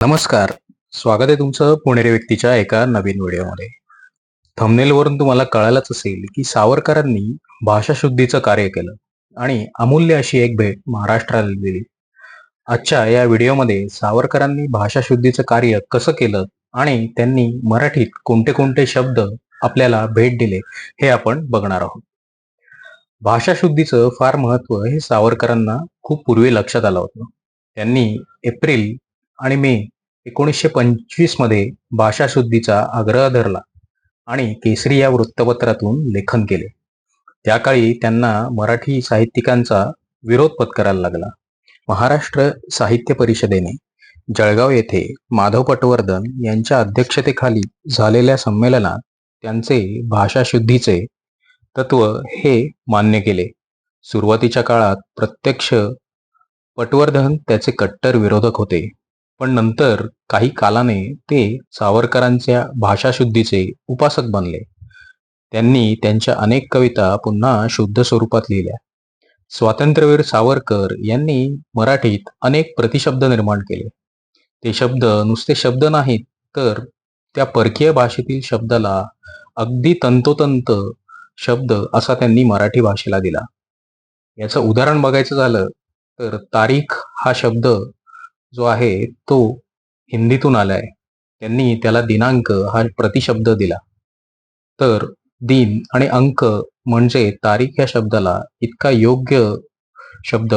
नमस्कार. स्वागत आहे तुमचं पुणेरी व्यक्तीच्या एका नवीन व्हिडिओमध्ये. थंबनेलवरून तुम्हाला कळायलाच असेल की सावरकरांनी भाषाशुद्धीचं कार्य केलं आणि अमूल्य अशी एक भेट महाराष्ट्राला दिली. आजच्या या व्हिडिओमध्ये सावरकरांनी भाषाशुद्धीचं कार्य कसं केलं आणि त्यांनी मराठीत कोणते कोणते शब्द आपल्याला भेट दिले हे आपण बघणार आहोत. भाषाशुद्धीचं फार महत्त्व हे सावरकरांना खूप पूर्वी लक्षात आलं होतं. त्यांनी एप्रिल आणि मे एकोणीसशे पंचवीसमध्ये भाषाशुद्धीचा आग्रह धरला आणि केसरी या वृत्तपत्रातून लेखन केले. त्या काळी त्यांना मराठी साहित्यिकांचा विरोध पत्करायला लागला. महाराष्ट्र साहित्य परिषदेने जळगाव येथे माधव पटवर्धन यांच्या अध्यक्षतेखाली झालेल्या संमेलनात त्यांचे भाषाशुद्धीचे तत्व हे मान्य केले. सुरुवातीच्या काळात प्रत्यक्ष पटवर्धन त्याचे कट्टर विरोधक होते. पण नंतर काही कालाने ते सावरकरांच्या भाषाशुद्धीचे उपासक बनले. त्यांनी त्यांच्या अनेक कविता पुन्हा शुद्ध स्वरूपात लिहिल्या. स्वातंत्र्यवीर सावरकर यांनी मराठीत अनेक प्रतिशब्द निर्माण केले. ते शब्द नुसते शब्द नाहीत तर त्या परकीय भाषेतील शब्दाला अगदी तंतोतंत शब्द असा त्यांनी मराठी भाषेला दिला. याचं उदाहरण बघायचं झालं तर तारीख हा शब्द जो आहे तो हिंदीतून आलाय. त्यांनी त्याला दिनांक हा प्रतिशब्द दिला. तर दिन आणि अंक म्हणजे तारीख या शब्दाला इतका योग्य शब्द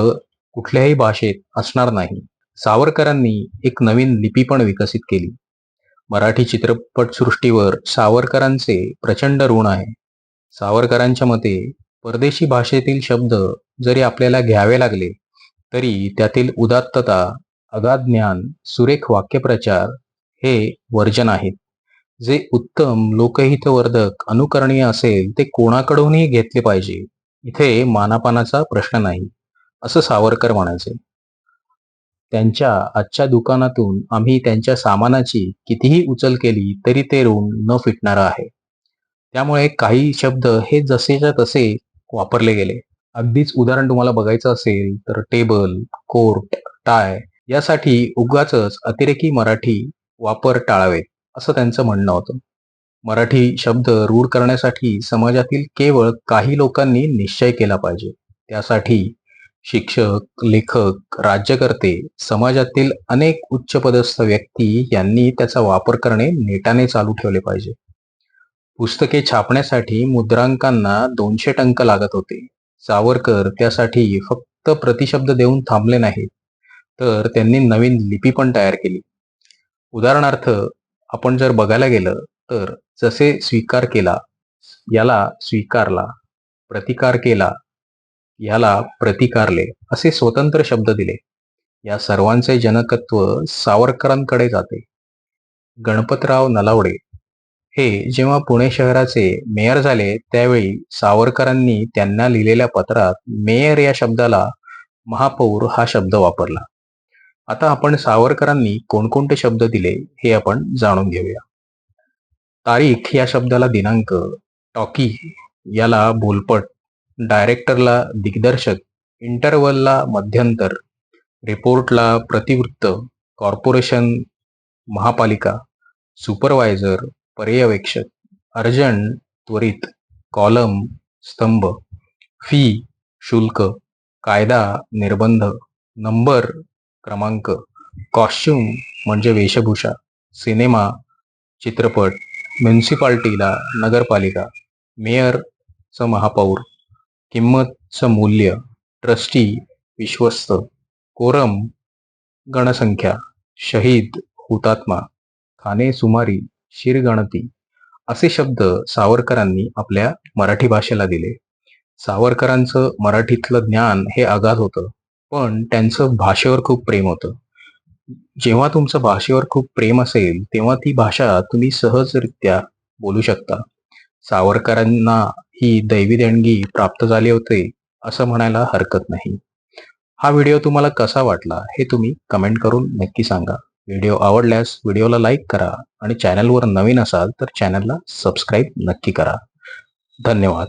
कुठल्याही भाषेत असणार नाही. सावरकरांनी एक नवीन लिपी पण विकसित केली. मराठी चित्रपटसृष्टीवर सावरकरांचे प्रचंड ऋण आहे. सावरकरांच्या मते परदेशी भाषेतील शब्द जरी आपल्याला घ्यावे लागले तरी त्यातील उदात्तता अगाध ज्ञान सुरेख वाक्यप्रचार हे वर्जन आहेत. जे उत्तम लोकहितवर्धक अनुकरणीय असेल ते कोणाकडूनही घेतले पाहिजे. इथे मानापानाचा प्रश्न नाही असं सावरकर म्हणायचे. त्यांच्या आजच्या दुकानातून आम्ही त्यांच्या सामानाची कितीही उचल केली तरी ते ऋण न फिटणार आहे. त्यामुळे काही शब्द हे जसेच्या तसे वापरले गेले. अगदीच उदाहरण तुम्हाला बघायचं असेल तर टेबल कोर्ट टाय यासाठी उगाच अतिरेकी मराठी वापर टाळावेत असं त्यांचं म्हणणं होतं. मराठी शब्द रूढ करण्यासाठी समाजातील केवळ काही लोकांनी निश्चय केला पाहिजे. त्यासाठी शिक्षक लेखक राज्यकर्ते समाजातील अनेक उच्चपदस्थ व्यक्ती यांनी त्याचा वापर करणे नेटाने चालू ठेवले पाहिजे. पुस्तके छापण्यासाठी मुद्रांकांना दोनशे टंक लागत होते. सावरकर त्यासाठी फक्त प्रतिशब्द देऊन थांबले नाहीत. तर त्यांनी नवीन लिपी पण तयार केली. उदाहरणार्थ आपण जर बघायला गेलं तर जसे स्वीकार केला याला स्वीकारला प्रतिकार केला याला प्रतिकारले असे स्वतंत्र शब्द दिले. या सर्वांचे जनकत्व सावरकरांकडे जाते. गणपतराव नलावडे हे जेव्हा पुणे शहराचे मेयर झाले त्यावेळी सावरकरांनी त्यांना लिहिलेल्या पत्रात मेयर या शब्दाला महापौर हा शब्द वापरला. आता आपण सावरकरांनी कोणकोणते शब्द दिले हे आपण जाणून घेऊया. तारीख या शब्दाला दिनांक टॉकी याला बोलपट डायरेक्टरला दिग्दर्शक इंटरवलला मध्यंतर रिपोर्टला प्रतिवृत्त कॉर्पोरेशन महापालिका सुपरवायझर पर्यवेक्षक अर्जंट त्वरित कॉलम स्तंभ फी शुल्क कायदा निर्बंध नंबर क्रमांक. कॉस्ट्युम म्हणजे वेशभूषा सिनेमा चित्रपट म्युन्सिपाल्टीला नगरपालिका मेयरचं महापौर किंमतचं मूल्य ट्रस्टी विश्वस्त कोरम गणसंख्या शहीद हुतात्मा खाने सुमारी शिरगणती असे शब्द सावरकरांनी आपल्या मराठी भाषेला दिले. सावरकरांचं मराठीतलं ज्ञान हे आगाध होतं. पण त्यांचं भाषेवर खूप प्रेम होतं. जेव्हा तुमचं भाषेवर खूप प्रेम असेल तेव्हा ती भाषा तुम्ही सहजरित्या बोलू शकता. सावरकरांना ही दैवी देणगी प्राप्त झाली होते असं म्हणायला हरकत नाही. हा व्हिडिओ तुम्हाला कसा वाटला हे तुम्ही कमेंट करून नक्की सांगा. व्हिडिओ आवडल्यास व्हिडिओला लाईक करा आणि चॅनलवर नवीन असाल तर चॅनलला सबस्क्राईब नक्की करा. धन्यवाद.